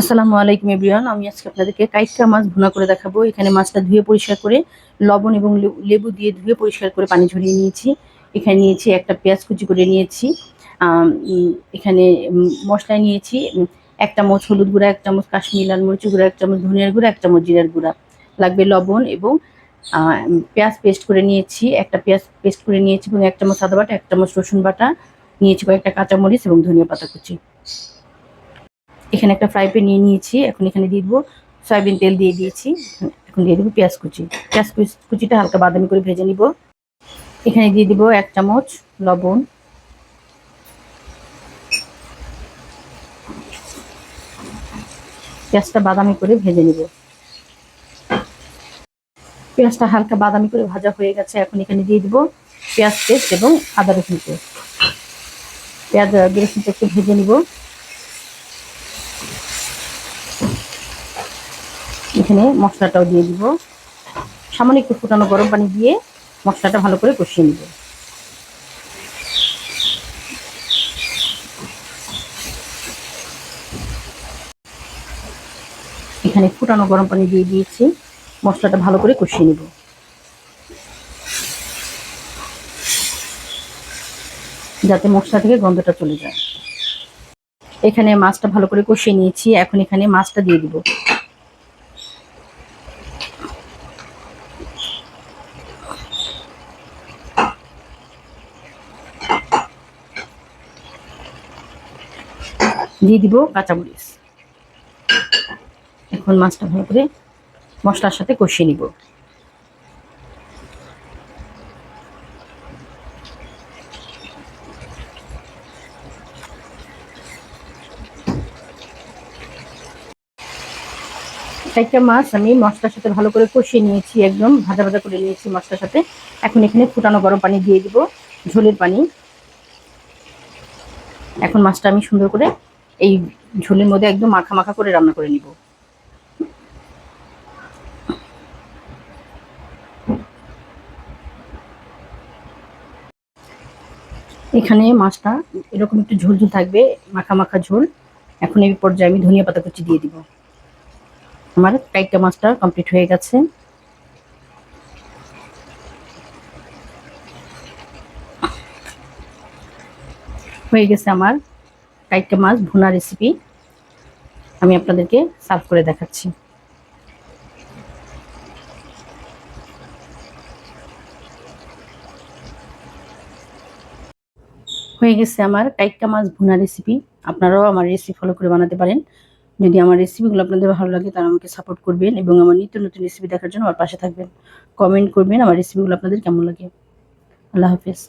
আসসালামু আলাইকুম, এভরিওয়ান। আমি আজকে আপনাদেরকে কাইটকা মাছ ভুনা করে দেখাবো। এখানে মাছটা ধুয়ে পরিষ্কার করে লবণ এবং লেবু- দিয়ে ধুয়ে পরিষ্কার করে পানি ঝরিয়ে নিয়েছি। এখানে নিয়েছি একটা পেঁয়াজ কুচি করে নিয়েছি। এখানে মশলা নিয়েছি। এক চামচ হলুদ গুঁড়া এক চামচ কাশ্মীর লাল মরিচ গুঁড়া এক চামচ ধনিয়ার গুঁড়া এক চামচ জিরার গুঁড়া। লাগবে লবণ এবং পেঁয়াজ পেস্ট করে নিয়েছি। একটা পেঁয়াজ পেস্ট করে নিয়েছি এবং এক চামচ আদা বাটা এক চামচ রসুন বাটা, নিয়েছি কয়েকটা কাঁচামরিচ এবং ধনিয়া পাতা কুচি। এখানে একটা ফ্রাই প্যান নিয়ে নিয়েছি, এখন এখানে দিয়ে দেবো সয়াবিন তেল দিয়ে দিয়েছি, এখন দিয়ে দেবো পেঁয়াজ কুচি। পেঁয়াজ কুচ- কুচিটা হালকা বাদামি করে ভেজে নিব। এখানে দিয়ে দিব এক চামচ লবণ। পেঁয়াজটা বাদামি করে ভেজে নিব। পেঁয়াজটা হালকা বাদামি করে ভাজা হয়ে গেছে, এখন এখানে দিয়ে দিব পেঁয়াজ পেস্ট এবং আদা রসুন পেস্ট পেঁয়াজ রসুনটা একটু ভেজে নিব। এখানে মশলাটাও দিয়ে দিব। সামান্য একটু ফুটানো গরম পানি দিয়ে মশলাটা ভালো করে কষিয়ে নিব। এখানে ফুটানো গরম পানি দিয়ে দিয়েছি। মশলাটা ভালো করে কষিয়ে নিব। যাতে মশলা থেকে গন্ধটা চলে যায়। এখানে মাছটা ভালো করে কষিয়ে নিয়েছি, এখন এখানে মাছটা দিয়ে দিব। দিয়ে দিব কাঁচামরিচ। এখন মাছটা ভালো করে মশলার সাথে কষিয়ে নিব। একটা মাছ আমি মশলার সাথে ভালো করে কষিয়ে নিয়েছি, একদম ভাজা ভাজা করে নিয়েছি মশলার সাথে। এখন এখানে ফুটানো গরম পানি দিয়ে দিব, ঝোলের পানি। এখন মাছটা আমি সুন্দর করে এই ঝোলের মধ্যে একদম মাখা মাখা করে রান্না করে নিব। এখানে মাছটা এরকম একটু ঝোল ঝোল থাকবে, মাখা মাখা ঝোল। এখন এই পর্যায়ে আমি ধনিয়া পাতা কুচি দিয়ে দিব। আমার কাইটা মাছটা কমপ্লিট হয়ে গেছে। হয়ে গেছে আমার কাইটা মাছ ভুনা রেসিপি আমি আপনাদেরকে সার্ভ করে দেখাচ্ছি। হয়ে গেছে আমার কাইকা মাছ ভুনা রেসিপি আপনারাও আমার রেসিপি ফলো করে বানাতে পারেন। যদি আমার রেসিপিগুলো আপনাদের ভালো লাগে তারা আমাকে সাপোর্ট করবেন এবং আমার নিত্য নতুন রেসিপি দেখার জন্য আমার পাশে থাকবেন। কমেন্ট করবেন আমার রেসিপিগুলো আপনাদের কেমন লাগে। আল্লাহ হাফেজ।